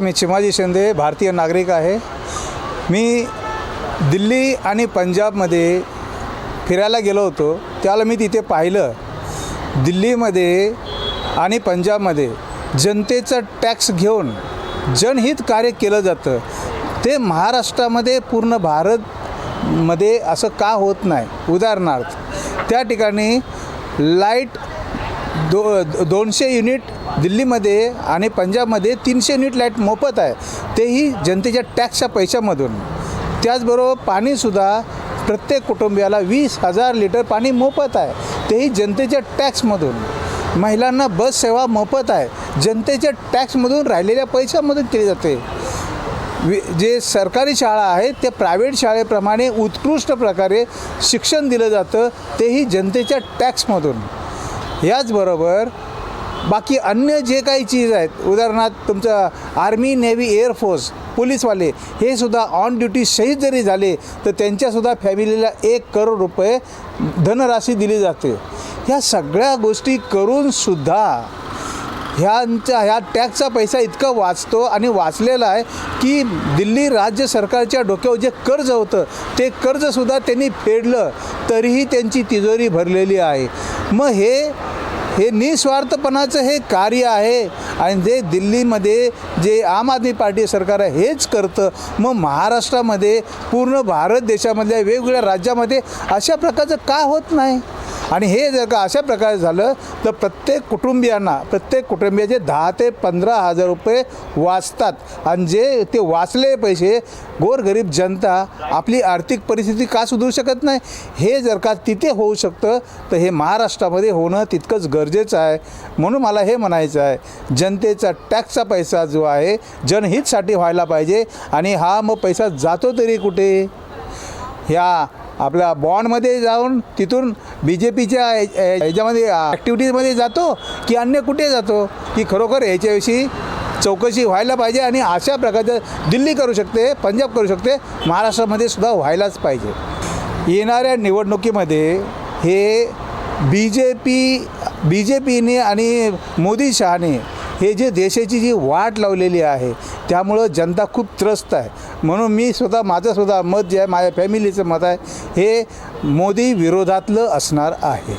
मी चिमाजी शिंदे भारतीय नागरिक आहे. मी दिल्ली आणि पंजाबमध्ये फिरायला गेलो होतो. त्याला मी तिथे पाहिलं दिल्लीमध्ये आणि पंजाबमध्ये जनतेचं टॅक्स घेऊन जनहित कार्य केलं जातं. ते महाराष्ट्रामध्ये पूर्ण भारतमध्ये असं का होत नाही? उदाहरणार्थ त्या ठिकाणी लाइट दो दोनशे युनिट दिल्लीमध्ये आणि पंजाबमध्ये तीनशे युनिट लाइट मोफत आहे. तेही जनतेच्या टॅक्सच्या पैशामधून. त्याचबरोबर पाणीसुद्धा प्रत्येक कुटुंबियाला वीस हजार लिटर पाणी मोफत आहे. तेही जनतेच्या टॅक्समधून. महिलांना बस सेवा मोफत आहे. जनतेच्या टॅक्समधून राहिलेल्या पैशामधून केली जाते. वि जे सरकारी शाळा आहेत ते प्रायव्हेट शाळेप्रमाणे उत्कृष्ट प्रकारे शिक्षण दिलं जातं तेही जनतेच्या टॅक्समधून. याचबरोबर बाकी अन्य जे काही चीज आहेत उदाहरणार्थ तुमचं आर्मी नेव्ही एअरफोर्स पोलीसवाले हे सुद्धा ऑन ड्युटी शहीद जरी झाले तर त्यांच्यासुद्धा फॅमिलीला एक करोड रुपये धनराशी दिली जाते. ह्या सगळ्या गोष्टी करूनसुद्धा ह्यांचा ह्या टॅक्सचा पैसा इतका वाचतो आणि वाचलेला आहे की दिल्ली राज्य सरकारच्या डोक्यावर जे कर्ज होतं ते कर्जसुद्धा त्यांनी फेडलं तरीही त्यांची तिजोरी भरलेली आहे. मग हे हे निस्वार्थपणाचं हे कार्य आहे. आणि जे दिल्लीमध्ये जे आम आदमी पार्टी सरकार आहे हेच करतं. मग महाराष्ट्रामध्ये पूर्ण भारत देशामधल्या वेगवेगळ्या राज्यामध्ये अशा प्रकारचं का होत नाही? आणि हे जर का अशा प्रकारे झालं तर प्रत्येक कुटुंबियांना प्रत्येक कुटुंबियाचे दहा ते पंधरा हजार रुपये वाचतात. आणि जे ते वाचले पैसे गोरगरीब जनता आपली आर्थिक परिस्थिती का सुधरू शकत नाही? हे जर का तिथे होऊ शकतं तर हे महाराष्ट्रामध्ये होणं तितकंच गरजेचं आहे. म्हणून मला हे म्हणायचं आहे जनतेचा टॅक्सचा पैसा जो आहे जनहितसाठी व्हायला पाहिजे. आणि हा मग पैसा जातो तरी कुठे? ह्या आपल्या बॉन्डमध्ये जाऊन तिथून बी जे पीच्या ह्याच्यामध्ये ॲक्टिव्हिटीजमध्ये जातो की अन्य कुठे जातो? की खरोखर ह्याच्याविषयी चौकशी व्हायला पाहिजे आणि अशा प्रकारचं दिल्ली करू शकते पंजाब करू शकते महाराष्ट्रामध्ये सुद्धा व्हायलाच पाहिजे. येणाऱ्या निवडणुकीमध्ये हे B J P B J पीने आणि मोदी शहाने हे जे देशाची जी वाट लावलेली आहे त्यामुळं जनता खूप त्रस्त आहे. म्हणून मी स्वतः माझंसुद्धा मत जे आहे माझ्या फॅमिलीचं मत आहे हे मोदी विरोधातलं असणार आहे.